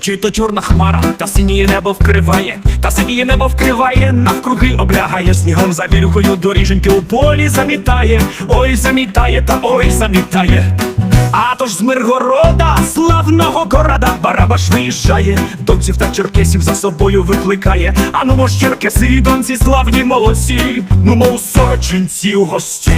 Чи то чорна хмара, та синіє небо вкриває, та синіє небо вкриває, навкруги облягає снігом за вірюхою доріженьки у полі замітає, ой, замітає, та ой, замітає. А то ж з Миргорода, славного города, Барабаш виїжджає, донців та черкесів за собою викликає. А ну мож черкеси донці славні молодці, ну мов сорочинці у гості.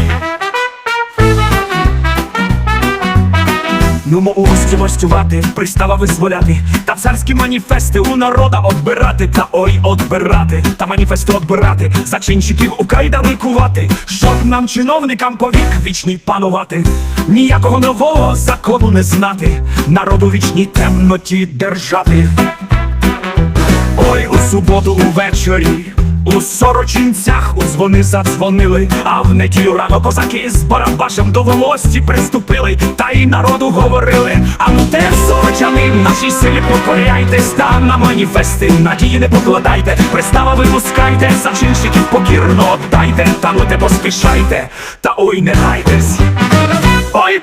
Ну мов у гості гостювати, пристава визволяти, та царські маніфести у народа отбирати, та ой, отбирати, та маніфести отбирати, зачинщиків у кайдани кувати, щоб нам, чиновникам, повік вічний панувати, ніякого нового закону не знати, народу вічній темноті держати. Ой, у суботу увечері у сорочинцях у дзвони задзвонили, а в неділю рано козаки з барабашем до волості приступили, та й народу говорили. А ну те сорочани, нашій силі покоряйтесь, та на маніфести надії не покладайте, пристава випускайте, зачинщиків покірно отдайте, та ну те поспішайте, та ой не гайтесь. Ой,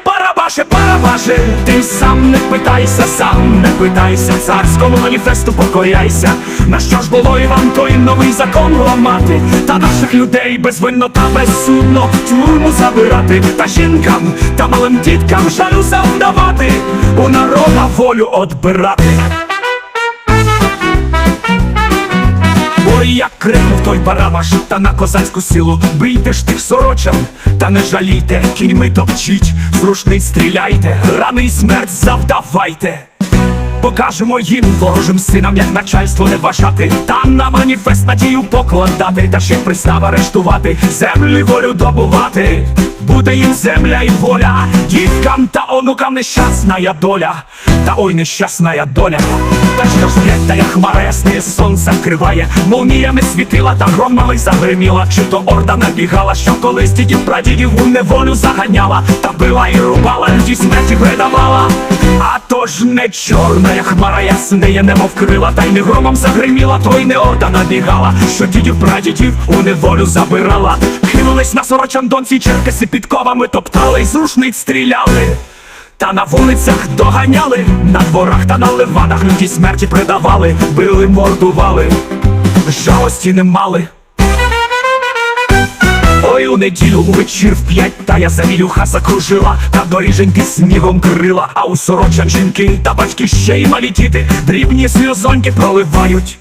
Барабаше, Барабаше, ти сам не питайся, сам не питайся, царському маніфесту покоряйся. На що ж було і вам той новий закон ламати, та наших людей безвинно та безсудно тюрму забирати, та жінкам та малим діткам жалю завдавати, у народа волю отбирати. Як крикнув той барабаш та на козацьку силу Бийте ж тих сорочан, та не жалійте, кіньми топчіть, з стріляйте, рани й смерть завдавайте. Покажемо їм. Ворожим синам, як начальство не бажати, та на маніфест надію покладати, та ще пристав арештувати, землі волю добувати. Буде їм земля і воля, діткам та онукам нещасна доля, та ой, нещасна доля. Та що ж та як хмара ясне сонце вкриває, молніями світила та громами загриміла, чи то орда набігала, що колись дідів прадідів у неволю заганяла, та била і рубала, ті смерті передавала. А то ж не чорна, як хмара ясне, немов крила, та й не громом загриміла, то й не орда набігала, що дідів прадідів у неволю забирала. Кинулись на сорочан донці, черкеси підковами топтали, й з рушниць стріляли. Та на вулицях доганяли, на дворах та на ливадах люті смерті придавали, били, мордували, жалості не мали. Ой, у неділю у вечір в п'ять та я завілюха закружила, та доріженьки снігом крила, а у сорочах жінки та батьки ще й малі діти, дрібні сльозоньки проливають,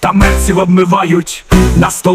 та мерців обмивають на стол.